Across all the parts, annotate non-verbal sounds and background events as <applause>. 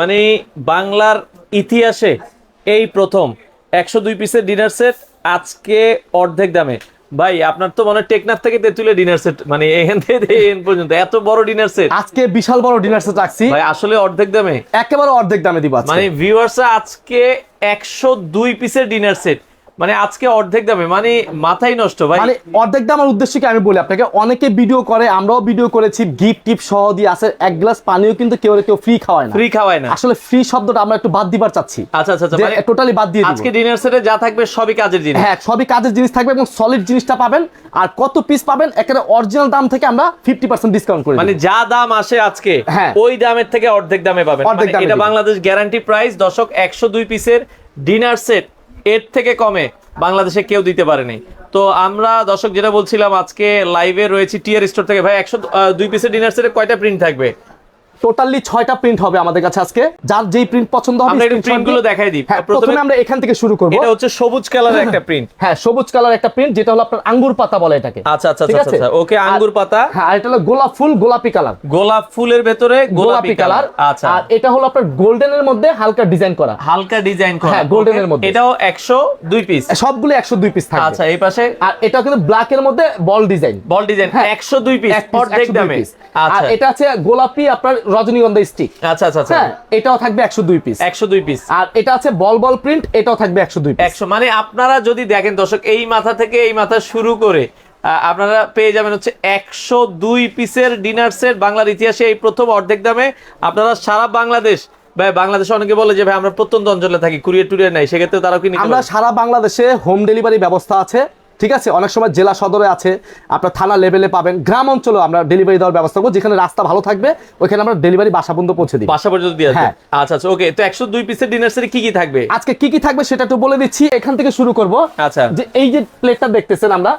মানে বাংলার ইতিহাসে এই প্রথম একশো দুই পিসের ডিনার সেট আজকে অর্ধেক দামে। ভাই আপনার তো মনে টেকনাফ থেকে তেঁতুলে ডিনার সেট মানে এখান থেকে এখান পর্যন্ত এত বড় ডিনার সেট আজকে বিশাল বড় ডিনার সেট রাখছি। ভাই আসলে অর্ধেক দামে। একেবারে অর্ধেক দামে দিব মানে ভিউয়ার্স আজকে একশো দুই পিসের ডিনার সেট মানে আজকে অর্ধেক দামে মানে মাথাই নষ্ট ভাই। মানে অর্ধেক দামের উদ্দেশ্য কি আমি বলি আপনাকে অনেকে ভিডিও করে আমরাও ভিডিও করেছি গিফট টিপ সহ দিয়ে আছে এক গ্লাস পানিও কিন্তু কেউ কেউ ফ্রি খাওয়ায় না। ফ্রি খাওয়ায় না। আসলে ফ্রি শব্দটা আমরা একটু বাদ দিবার চাচ্ছি। আচ্ছা আচ্ছা আচ্ছা মানে টোটালি বাদ দিয়ে আজকে ডিনার সেটে যা থাকবে সবই কাজের জিনিস। হ্যাঁ সবই কাজের জিনিস থাকবে এবং সলিড জিনিসটা পাবেন আর কত পিস পাবেন একেবারে অরিজিনাল দাম থেকে আমরা ফিফটি পার্সেন্ট ডিসকাউন্ট করে মানে মানে যা দাম আসে আজকে হ্যাঁ। ওই দামের থেকে অর্ধেক দামে পাবেন। মানে এটা বাংলাদেশ গ্যারান্টি প্রাইস দশক একশো দুই পিসের ডিনার সেট এর থেকে কমে বাংলাদেশে কেউ দিতে পারেনি। তো আমরা, দর্শক, যেটা বলছিলাম, আজকে লাইভে রয়েছি টিয়ার স্টোর থেকে। ভাই, একশো দুই পিসের ডিনার সেটে কয়টা প্রিন্ট থাকবে? টোটালি ছয়টা প্রিন্ট হবে আমাদের কাছে আজকে। যার যেই প্রিন্ট পছন্দ হবে আমরা গুলো দেখাই দিই। হ্যাঁ, প্রথমে- আমরা এখান থেকে শুরু করব। এটা হচ্ছে সবুজ কালারের একটা প্রিন্ট হ্যাঁ সবুজ কালার একটা প্রিন্ট যেটা হলো আপনার আঙ্গুর পাতা বলে এটাকে। আচ্ছা আচ্ছা আচ্ছা আচ্ছা ওকে আঙ্গুর পাতা। হ্যাঁ আর এটা হলো গোলাপ ফুল গোলাপি কালার। গোলাপ ফুলের ভেতরে গোলাপি কালার। আচ্ছা। আর এটা হলো আপনার গোল্ডেনের মধ্যে হালকা ডিজাইন করা। হালকা ডিজাইন করা। হ্যাঁ, এর মধ্যে। এটাও একশো দুই পিস সবগুলো একশো দুই পিস থাকবে। আচ্ছা এই পাশে আর এটা কিন্তু ব্ল্যাক এর মধ্যে বল ডিজাইন বল ডিজাইন হ্যাঁ, একশো দুই পিস 102 দামে। আচ্ছা আর এটা আছে গোলাপি আপনার রজনীগন্ধা স্টিক আচ্ছা আচ্ছা আচ্ছা। হ্যাঁ এটাও থাকবে একশো দুই পিস একশো দুই পিস আর এটা আছে বল বল প্রিন্ট এটাও থাকবে একশো দুই একশো মানে আপনারা যদি দেখেন দর্শক এই মাথা থেকে এই মাথা শুরু করে আপনারা পেয়ে যাবেন হচ্ছে একশো দুই পিসের ডিনার সেট বাংলার ইতিহাসে এই প্রথম অর্ধেক দামে আপনারা সারা বাংলাদেশ ভাই বাংলাদেশে অনেকে বলে যে ভাই আমরা প্রত্যন্ত অঞ্চলে থাকি কুরিয়ার টুরিয়ার নাই সেক্ষেত্রে তারাও কি আমরা সারা বাংলাদেশে হোম ডেলিভারি ব্যবস্থা আছে। ঠিক আছে? অনেক সময় জেলা সদরে আছে আপনার থানা লেভেলে পাবেন গ্রাম অঞ্চলে আমরা ডেলিভারি দেওয়ার ব্যবস্থা করব যেখানে রাস্তা ভালো থাকবে ওইখানে আমরা ডেলিভারি বাসা পর্যন্ত পৌঁছে দিই বাসা পর্যন্ত দিয়ে হ্যাঁ। আচ্ছা আচ্ছা ওকে তো একশো দুই পিসের ডিনার সেটে কি কি থাকবে? আজকে কি কি থাকবে সেটা একটু বলে দিচ্ছি এখান থেকে শুরু করব। আচ্ছা। যে এই যে প্লেটটা দেখতেছেন আমরা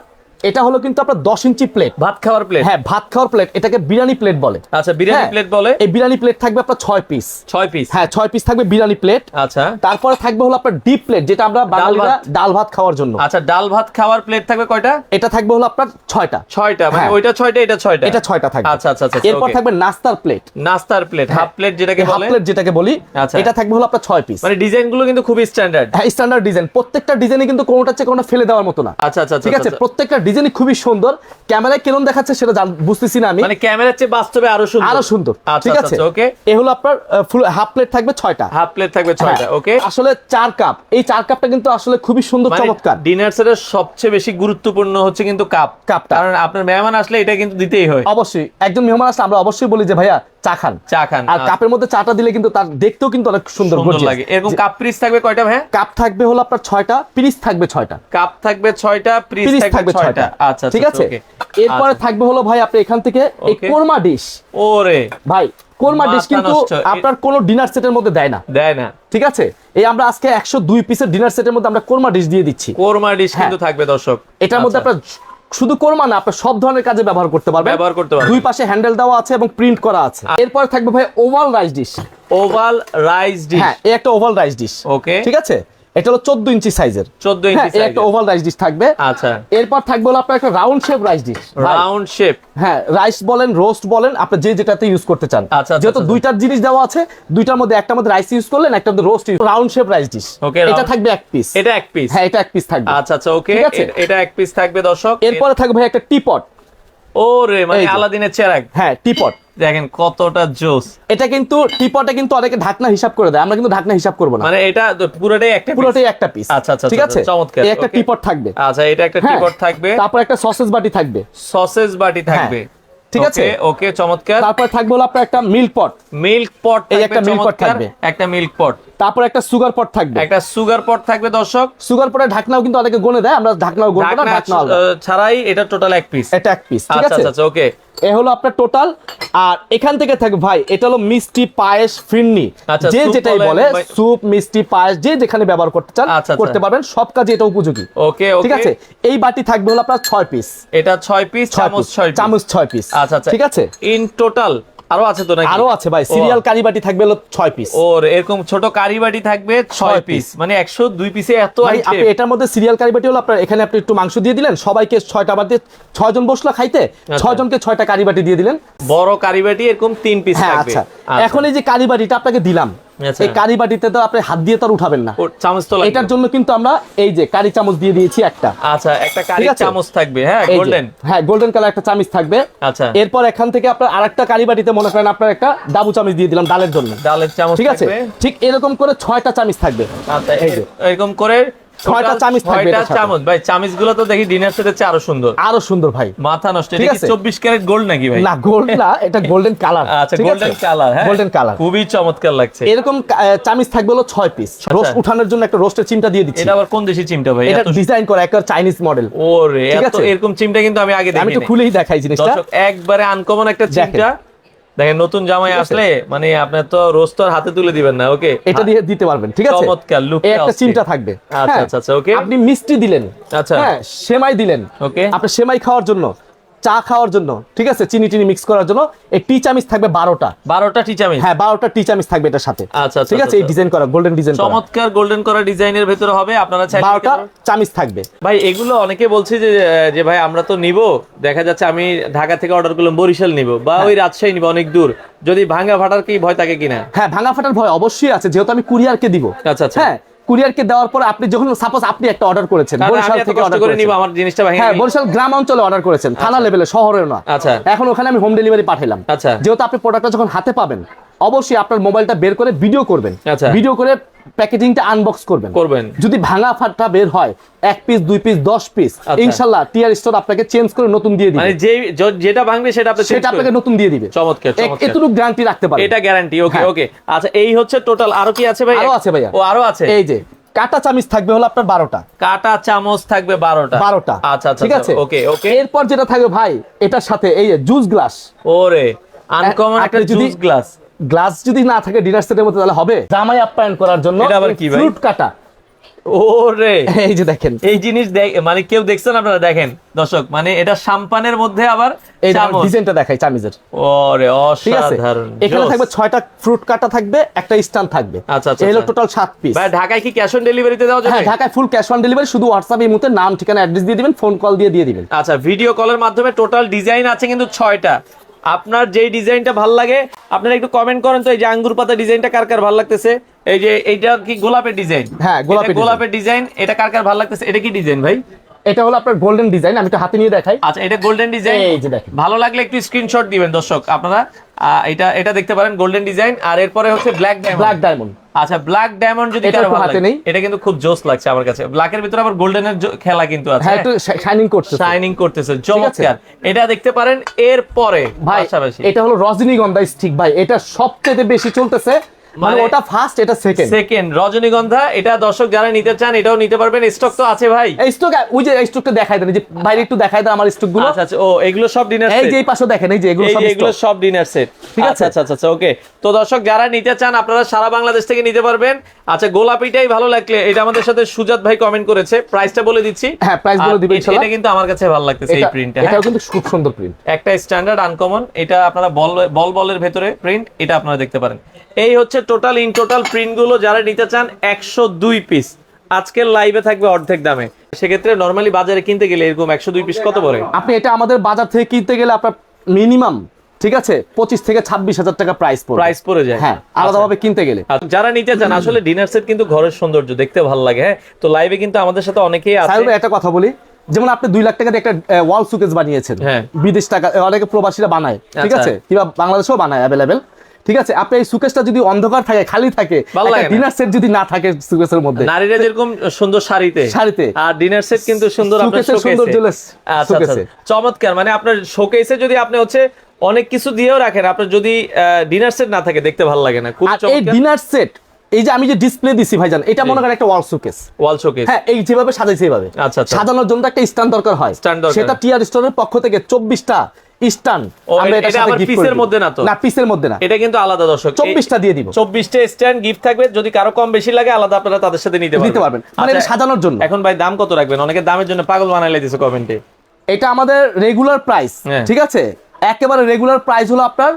এটা হলো কিন্তু আপনার দশ ইঞ্চি প্লেট ভাত খাওয়ার প্লেট হ্যাঁ ভাত খাওয়ার প্লেট এটাকে বিরিয়ানি প্লেট বলে। আচ্ছা বিরিয়ানি হ্যাঁ, প্লেট বলে? এই বিরিয়ানি প্লেট থাকবে আপনার ছয় পিস ছয় পিস হ্যাঁ ছয় পিস থাকবে বিরিয়ানি প্লেট আচ্ছা। তারপরে থাকবে হলো আপনার ডিপ প্লেট যেটা আমরা বাঙালিরা। ডাল ভাত খাওয়ার জন্য। আচ্ছা ডাল ভাত খাওয়ার প্লেট থাকবে কয়টা? এটা থাকবে হলো আপনার ছয়টা। ছয়টা মানে হ্যাঁ। ওইটা ছয়টা এটা ছয়টা? এটা ছয়টা থাকবে। আচ্ছা আচ্ছা আচ্ছা এরপর থাকবে নাস্তার প্লেট নাস্তার প্লেট হাফ প্লেট যেটাকে বলে? হাফ প্লেট যেটাকে বলি আচ্ছা। এটা থাকবে হলো আপনার ছয় পিস মানে ডিজাইনগুলো কিন্তু খুবই স্ট্যান্ডার্ড হ্যাঁ স্ট্যান্ডার্ড ডিজাইন প্রত্যেকটা ডিজাইনে কিন্তু কোনোটা চেয়ে কোনোটা ফেলে দেওয়ার মতো না। আচ্ছা আচ্ছা আচ্ছা, ঠিক আছে? আচ্ছা। প্রত্যেকটা ডিজাইনই খুবই সুন্দর। ক্যামেরায় কেমন দেখাচ্ছে সেটা বুঝতেছি না আমি। মানে ক্যামেরার চেয়ে বাস্তবে আরও সুন্দর। আরও সুন্দর। আচ্ছা ঠিক আচ্ছা আছে? ওকে। এ হলো আপনার ফুল হাফ প্লেট থাকবে ছয়টা। হাফ প্লেট থাকবে ছয়টা হ্যাঁ, ওকে। আসলে চার কাপ এই চার কাপটা কিন্তু আসলে খুবই সুন্দর মানে চমৎকার। ডিনার সেটের সবচেয়ে বেশি গুরুত্বপূর্ণ হচ্ছে কিন্তু কাপ কাপটা। কারণ আপনার মেহমান আসলে এটা কিন্তু দিতেই হয়। অবশ্যই। একজন মেহমান আসলে আমরা অবশ্যই বলি যে ভাইয়া চা খান। চা খান আর কাপের মধ্যে চাটা দিলে কিন্তু তার দেখতেও কিন্তু অনেক সুন্দর লাগে। এরকম কাপ পিস থাকবে কয়টা ভাই কাপ থাকবে হলো আপনার ছয়টা পিরিস থাকবে ছয়টা। কাপ থাকবে ছয়টা পিস থাকবে ছয়টা। ছয়টা। আচ্ছা ঠিক আছে? এরপরে আচ্ছা। থাকবে হলো ভাই আপনি এখান থেকে এই কোরমা ডিশ। ওরে। ভাই কোরমা ডিশ কিন্তু আপনার কোনো ডিনার সেটের মধ্যে দেয় না। দেয় না। ঠিক আছে? এই আমরা আজকে একশো দুই পিসের ডিনার সেটের মধ্যে আমরা কোরমা ডিশ দিয়ে দিচ্ছি। কোরমা ডিশ কিন্তু হ্যাঁ। থাকবে দর্শক। এটার মধ্যে আচ্ছা। আপনার শুধু কোরমা না আপনি সব ধরনের কাজে ব্যবহার করতে পারবেন। ব্যবহার করতে পারবেন। দুই পাশে হ্যান্ডেল দেওয়া আছে এবং প্রিন্ট করা আছে। এরপর থাকবে ভাই oval rice dish. Oval rice dish. হ্যাঁ এই একটা ওভাল রাইস ডিশ। ওকে। ঠিক আছে? এটা হলো চোদ্দ ইঞ্চি সাইজের। 14 ইঞ্চি হ্যাঁ একটা size-এর। ওভাল রাইস ডিশ থাকবে। আচ্ছা। এরপর থাকবে হলো আপনার একটা round shape rice dish round shape হ্যাঁ রাইস বলেন রোস্ট বলেন আপনি যে যেটাতে ইউজ করতে চান। আচ্ছা, আচ্ছা, যেহেতু আচ্ছা। দুইটার জিনিস দেওয়া আছে দুইটার মধ্যে একটা মধ্যে রাইস ইউজ করলেন একটা মধ্যে roast round shape rice dish Okay, এটা থাকবে এক পিস এটা এক পিস হ্যাঁ এটা এক পিস থাকবে। আচ্ছা আচ্ছা ওকে এটা এক পিস থাকবে দর্শক। এরপরে থাকবে ভাই একটা টিপট ও রে মানে। আলাদিনের চেরাগ। হ্যাঁ টিপট দেখেন কতটা জোস। এটা কিন্তু টিপটে কিন্তু অনেকে ঢাকনা হিসাব করে দেয় আমরা কিন্তু ঢাকনা হিসাব করব না। মানে এটা পুরোটাই একটা পুরোটাই একটা পিস আচ্ছা, আচ্ছা, ঠিক আচ্ছা, আছে? চমৎকার, এই একটা টিপট থাকবে। আচ্ছা এটা একটা হ্যাঁ। টিপট থাকবে। তারপর একটা সসেজ বাটি থাকবে। সসেজ বাটি থাকবে। ঠিক আছে? ওকে চমৎকার। তারপর থাকবে হলো আপনার একটা মিল্ক পট। মিল্ক পট এই একটা pot চমৎকার। থাকবে। একটা মিল্ক পট। তারপর একটা সুগার পট থাকবে। একটা সুগার পট থাকবে দর্শক। সুগার পটের ঢাকনাও কিন্তু অনেকে গনে দেয় আমরা ঢাকনাও গনবো না ঢাকনা ছাড়াই এটা টোটাল এক পিস এটা এক পিস ঠিক আচ্ছা আছে? আচ্ছা আচ্ছা ওকে। এ হলো আপনার টোটাল আর এখান থেকে থাকবে ভাই এটা হলো মিষ্টি পায়েস ফিরনি। আচ্ছা, যে যেটাই বলে স্যুপ মিষ্টি পায়েস যে যেখানে ব্যবহার করতে চান। করতে পারবেন। সব কাজে এটা উপযোগী। ওকে ঠিক আছে? এই বাটি থাকবে হলো আপনার ছয় পিস এটা ছয় পিস ছয় চামচ পিস ছয় চামচ ছয় পিস আচ্ছা আচ্ছা। ঠিক আছে? ইন টোটাল আরও আছে তো নাকি? আরও আছে ভাই সিরিয়াল কারি বাটি থাকবে হলো ছয় পিস ওর এরকম ছোট থাকবে ছয় ছয় পিস মানে একশো দুই পিসে এত আপনি এটার মধ্যে সিরিয়াল কারি বাটি হলো আপনার এখানে আপনি একটু মাংস দিয়ে দিলেন সবাইকে ছয়টা বাটি ছয় জন বসল খাইতে আচ্ছা। ছয় জনকে ছয়টা কারি বাটি দিয়ে দিলেন। বড় কারি বাটি এরকম তিন পিস হ্যাঁ থাকবে। আচ্ছা। এখন এই যে কারি বাটিটা আপনাকে দিলাম আচ্ছা। এই কারি বাটিতে তো আপনি হাত দিয়ে তো আর উঠাবেন না। চামচ তো এটার জন্য কিন্তু আমরা এই যে কারি চামচ দিয়ে দিয়েছি একটা। আচ্ছা একটা কারি চামচ থাকবে হ্যাঁ গোল্ডেন হ্যাঁ গোল্ডেন কালার একটা চামচ থাকবে। আচ্ছা। এরপর এখান থেকে আপনার আরেকটা কারি বাটিতে মনে করেন আপনার একটা ডাবু চামচ দিয়ে দিলাম ডালের জন্য। ডালের চামচ ঠিক আছে? ঠিক এরকম করে ছয়টা চামচ থাকবে। আচ্ছা এরকম করে ছয়টা total চামচ থাকবে ছয়টা চামচ। ভাই চামচগুলো তো দেখি ডিনার চেয়ে আরও সুন্দর। আরও সুন্দর ভাই। মাথা নষ্ট। এটা কি আছে। চব্বিশ ক্যারেট গোল্ড নাকি ভাই? না গোল্ড না এটা গোল্ডেন কালার <laughs> আচ্ছা গোল্ডেন কালার হ্যাঁ। গোল্ডেন কালার খুবই চমৎকার লাগছে। এরকম চামিচ থাকবে হলো ছয় পিস রোস্ট উঠানোর জন্য একটা রোস্টের চিমটা দিয়ে দিচ্ছি। এটা আবার কোন দেশি চিমটা ভাই? এটা ডিজাইন করা একটা চাইনিজ মডেল ওরে এত এরকম চিমটা কিন্তু আমি আগে আমি দেখিনি। একটু খুলেই দেখাই জিনিসটা। একবারে আনকমন একটা চিমটা। দেখেন নতুন জামাই আসলে মানে আপনার তো রোজ তো আর হাতে তুলে দিবেন না ওকে? এটা দিয়ে দিতে পারবেন ঠিক আছে? চমৎকার, লুক একটা চিন্তা থাকবে। আচ্ছা, হ্যাঁ, আচ্ছা, আচ্ছা, okay। আপনি মিষ্টি দিলেন আচ্ছা। হ্যাঁ সেমাই দিলেন। ওকে? আপনি সেমাই খাওয়ার জন্য চা খাওয়ার জন্য ঠিক আছে? চিনি টিনি মিক্স করার জন্য এই টি চামিচ থাকবে বারোটা। বারোটা টিচামি হ্যাঁ বারোটা টি চামিচ থাকবে এটার সাথে। আচ্ছা, আচ্ছা, ঠিক আছে? এই আচ্ছা। ডিজাইন করা গোল্ডেন ডিজাইন চমৎকার গোল্ডেন করা ডিজাইনের ভেতরে হবে আপনারা চাইলে বারোটা চামিচ থাকবে। ভাই এগুলো অনেকে বলছে যে যে ভাই আমরা তো নিব। দেখা যাচ্ছে আমি ঢাকা থেকে অর্ডার করলাম বরিশাল নিব বা হ্যাঁ। ওই রাজশাহী নিব অনেক দূর। যদি ভাঙা ফাটার কি ভয় থাকে কিনা? হ্যাঁ ভাঙা ফাটার ভয় অবশ্যই আছে যেহেতু আমি কুরিয়ারকে দিব। আচ্ছা, আচ্ছা। হ্যাঁ কুরিয়ারকে দেওয়ার পর আপনি যখন সাপোজ আপনি একটা অর্ডার করেছেন বরিশাল থেকে অর্ডার করে নিব আমার জিনিসটা ভাই হ্যাঁ বরিশাল গ্রাম অঞ্চলে অর্ডার করেছেন থানা লেভেলে শহরেও না আচ্ছা। এখন ওখানে আমি হোম ডেলিভারি পাঠাইলাম আচ্ছা। যেহেতু আপনি প্রোডাক্টটা যখন হাতে পাবেন অবশ্যই আপনার মোবাইলটা বের করে ভিডিও করবেন আচ্ছা। ভিডিও করে প্যাকেজিংটা আনবক্স করবেন। করবেন। যদি ভাঙা ফাটা বের হয় এক পিস দুই পিস দশ পিস আচ্ছা। ইনশাল্লাহ স্টোর আপনাকে চেঞ্জ করে নতুন দিয়ে দিবে। মানে যে যেটা ভাঙবে সেটা আপনি সেটা আপনাকে নতুন দিয়ে দিবে। চমৎকার। এতটুকু গ্যারান্টি রাখতে এটা গ্যারান্টি ওকে। ওকে আচ্ছা এই হচ্ছে টোটাল আরও কি আছে ভাই? আরও আছে ভাইয়া। ও আরও আছে? এই যে কাটা চামিচ থাকবে হলো আপনার বারোটা। কাটা চামচ থাকবে বারোটা। বারোটা। আচ্ছা আচ্ছা ঠিক আছে? ওকে ওকে এরপর যেটা থাকবে ভাই এটার সাথে এই যে জুস গ্লাস ওরে আনকমন একটা জুস গ্লাস গ্লাস যদি না থাকে ডিনার সেটের মধ্যে তাহলে হবে। জামাই আপ্যায়ন করার জন্য? ফ্রুট কাটা। ওরে। এই যে দেখেন। এই জিনিস মানে কেউ দেখছেন আপনারা? দেখেন দর্শক মানে এটা সাম্পানের মধ্যে আবার এই ডিজাইনটা দেখাই চামিজের। ওরে অসাধারণ। এখানে থাকবে ছয়টা ফ্রুট কাটা থাকবে একটা স্ট্যান্ড থাকবে। আচ্ছা, আচ্ছা, এই আচ্ছা। টোটাল সাত পিস ভাই ঢাকায় কি ক্যাশ অন ডেলিভারিতে দেওয়া যাবে? হ্যাঁ ঢাকায় ফুল ক্যাশ অন ডেলিভারি শুধু হোয়াটসঅ্যাপে এই মুহূর্তে নাম ঠিকানা অ্যাড্রেস দিয়ে দিবেন ফোন কল দিয়ে দিয়ে দিবেন। আচ্ছা ভিডিও কলের মাধ্যমে টোটাল ডিজাইন আছে কিন্তু ছয়টা। আপনার যেই ডিজাইনটা ভালো লাগে আপনারা একটু কমেন্ট করেন তো এই যে আঙ্গুর পাতা ডিজাইনটা কার কার ভালো লাগতেছে? এই যে এইটা কি গোলাপের ডিজাইন? হ্যাঁ, গোলাপের গোলাপের ডিজাইন এটা কার কার ভালো লাগতেছে? এটা কি ডিজাইন ভাই? এটা হলো আপনার গোল্ডেন ডিজাইন আমি একটু হাতে নিয়ে দেখাই। আচ্ছা এটা গোল্ডেন ডিজাইন এই যে দেখেন। ভালো লাগলে একটু স্ক্রিনশট দিবেন দর্শক আপনারা। এটা এটা দেখতে পারেন গোল্ডেন ডিজাইন আর এরপরে হচ্ছে ব্ল্যাক ব্ল্যাক ডায়মন্ড ডায়মন্ড আচ্ছা ব্ল্যাক ডায়মন্ড যদি কারও হাতে নেই। এটা কিন্তু খুব জোস লাগছে আমার কাছে। ব্ল্যাক এর ভিতরে আবার গোল্ডেন এর খেলা কিন্তু আছে। হ্যাঁ একটু শাইনিং করতেছে। শাইনিং করতেছে চমৎকার। এটা দেখতে পারেন এর পরে ভাই এটা হলো রজনীগন্ধা স্টিক ভাই এটা সবচেয়ে বেশি চলতেছে। মানে মানে- ওটা ফার্স্ট এটা সেকেন্ড সেকেন্ড রজনীগন্ধা এটা দর্শক যারা নিতে চান এটাও নিতে পারবেন। স্টক তো আছে ভাই। এই স্টক ওই যে স্টকটা দেখাই দেন যে বাইরে একটু দেখাই দেন আমার স্টকগুলো। আচ্ছা আচ্ছা। ও এগুলো সব ডিনার এই যে এই পাশে দেখেন এই যে এগুলো সব এগুলো সব ডিনার সেট ঠিক আচ্ছা আছে? আচ্ছা আচ্ছা ওকে তো দর্শক যারা নিতে চান আপনারা সারা বাংলাদেশ থেকে নিতে পারবেন। আচ্ছা গোলাপিটাই ভালো লাগলে এটা আমাদের সাথে সুজাত ভাই কমেন্ট করেছে। প্রাইসটা বলে দিচ্ছি। হ্যাঁ, price বলে দিবেন ইনশাআল্লাহ। এটা কিন্তু আমার কাছে ভালো লাগতেছে এই প্রিন্টটা এটাও কিন্তু খুব সুন্দর প্রিন্ট একটা স্ট্যান্ডার্ড আনকমন এটা আপনারা বল বল বলের ভেতরে প্রিন্ট এটা আপনারা দেখতে পারেন। এই হচ্ছে টোটাল ইন টোটাল প্রিন্টগুলো যারা নিতে চান একশো দুই পিস আজকের লাইভে থাকবে অর্ধেক দামে। সেক্ষেত্রে নর্মালি বাজারে কিনতে গেলে এরকম একশো দুই পিস কত পড়ে? আপনি এটা আমাদের বাজার থেকে কিনতে গেলে আপনার মিনিমাম ঠিক আছে? পঁচিশ থেকে ছাব্বিশ হাজার টাকা প্রাইস প্রাইস পড়ে যায়। হ্যাঁ আলাদাভাবে কিনতে গেলে। যারা নিতে চান আসলে ডিনার সেট কিন্তু ঘরের সৌন্দর্য দেখতে ভালো লাগে হ্যাঁ? তো লাইভে কিন্তু আমাদের সাথে অনেকেই আছে। একটা কথা বলি। যেমন আপনি দুই লাখ টাকা দিয়ে একটা ওয়াল সুকেস বানিয়েছেন। হ্যাঁ। বিদেশ টাকা অনেকে প্রবাসীরা বানায় ঠিক আচ্ছা। আছে? কিংবা বাংলাদেশেও বানায় অ্যাভেলেবেল ঠিক আছে আপনি এই সুকেশটা যদি অন্ধকার থাকে খালি থাকে। ডিনার সেট যদি না থাকে সুকেশের মধ্যে নারীরা যেরকম সুন্দর শাড়িতে শাড়িতে। আর ডিনার সেট কিন্তু সুন্দর আপনার শোকেসে আচ্ছা আচ্ছা শোকেসে। চমৎকার মানে আপনার শোকেসে যদি আপনি হচ্ছে অনেক কিছু দিয়েও রাখেন আপনার যদি ডিনার সেট না থাকে দেখতে ভালো লাগে না এই ডিনার সেট এই যে আমি যে ডিসপ্লে দিছি ভাইজান এটা মনে করেন একটা ওয়াল শোকেস ওয়াল শোকেস হ্যাঁ এই যেভাবে সাজাইছে এইভাবে। আচ্ছা, আচ্ছা। সাজানোর জন্য একটা স্ট্যান্ড দরকার হয়। Stand দরকার। সেটা টিআর স্টোরের পক্ষ থেকে চব্বিশটা স্ট্যান্ড ও, এটা আবার piece-এর মধ্যে না তো? না পিসের মধ্যে না। এটা কিন্তু আলাদা দর্শক। চব্বিশটা দিয়ে দিব। চব্বিশটা স্ট্যান্ড গিফট থাকবে যদি কারও কম বেশি লাগে আলাদা আপনারা তাদের সাথে নিতে পারবেন। নিতে পারবেন। মানে এটা আচ্ছা, সাজানোর জন্য। এখন ভাই দাম কত রাখবেন? অনেকে দামের জন্য পাগল বানাই লাইতেছে কমেন্টে এটা আমাদের রেগুলার প্রাইস হ্যাঁ। ঠিক আছে? একেবারে রেগুলার প্রাইস হলো আপনার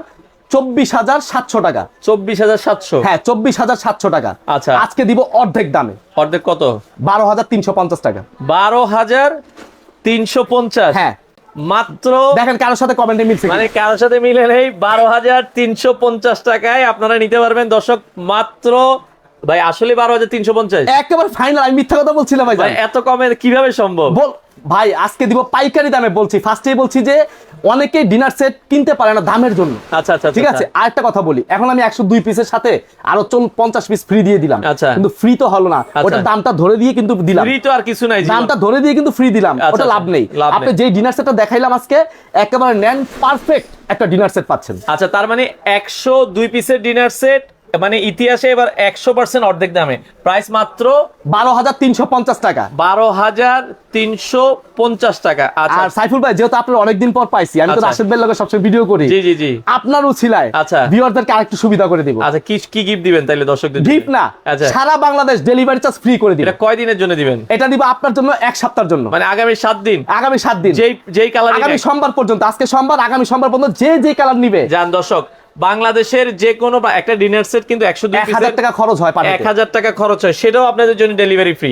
চব্বিশ হাজার সাতশো টাকা। চব্বিশ হাজার সাতশো? হ্যাঁ চব্বিশ হাজার সাতশো টাকা। আচ্ছা। আজকে দিব অর্ধেক দামে। অর্ধেক কত? বারো হাজার তিনশো পঞ্চাশ টাকা। বারো হাজার তিনশো পঞ্চাশ। হ্যাঁ। মাত্র দেখেন কারোর সাথে কমেন্টে মিলছে মানে কারোর সাথে মিলে নেই বারো হাজার তিনশো পঞ্চাশ টাকায় আপনারা নিতে পারবেন। দর্শক মাত্র ভাই আসলে বারো হাজার তিনশো পঞ্চাশ। একেবারে ফাইনাল আমি মিথ্যা কথা বলছিলাম ভাই এত কমে কীভাবে সম্ভব? বল ভাই আজকে দিব পাইকারি দামে বলছি। ফার্স্টেই বলছি যে অনেকেই ডিনার সেট কিনতে পারে না দামের জন্য। আচ্ছা আচ্ছা ঠিক আছে? আরেকটা কথা বলি। এখন আমি একশো দুই পিসের সাথে আরও চল পঞ্চাশ পিস ফ্রি দিয়ে দিলাম। আচ্ছা। কিন্তু ফ্রি তো হলো না। আচ্ছা। ওটা দামটা ধরে দিয়ে কিন্তু দিলাম। ফ্রি তো আর কিছু নাই দামটা ধরে দিয়ে কিন্তু ফ্রি দিলাম। আচ্ছা, ওটা লাভ আচ্ছা, নেই। আপনি যে ডিনার সেটটা দেখাইলাম আজকে একেবারে নেন পারফেক্ট একটা ডিনার সেট পাচ্ছেন। আচ্ছা তার মানে একশো দুই পিসের ডিনার সেট মানে ইতিহাসে এবার একশো পার্সেন্ট অর্ধেক দামে। প্রাইস মাত্র বারো হাজার তিনশো পঞ্চাশ টাকা। বারো হাজার তিনশো পঞ্চাশ টাকা। আচ্ছা। আর সাইফুল ভাই যেহেতু আপনার অনেকদিন পর পাইছি আমি তো আচ্ছা। রাশেদ ভাইয়ের লগে সবসময় ভিডিও করি। জি জি জি। আপনারও ছিলায় আচ্ছা। ভিউয়ারদেরকে আরেকটু সুবিধা করে দিব। আচ্ছা কি কি গিফট দিবেন তাইলে দর্শকদের? গিফট না আচ্ছা। সারা বাংলাদেশ ডেলিভারি চার্জ ফ্রি করে দিবে। এটা কয় দিনের জন্য দিবেন? এটা দিব আপনার জন্য এক সপ্তাহের জন্য। মানে আগামী সাত দিন? আগামী সাত দিন। যেই যেই কালার আগামী সোমবার পর্যন্ত আজকে সোমবার আগামী সোমবার পর্যন্ত যে যে কালার নিবে। যান দর্শক বাংলাদেশের যে কোনো বা- একটা ডিনার সেট কিন্তু একশো দুই হাজার টাকা খরচ হয় এক হাজার টাকা খরচ হয় সেটাও আপনাদের জন্য ডেলিভারি ফ্রি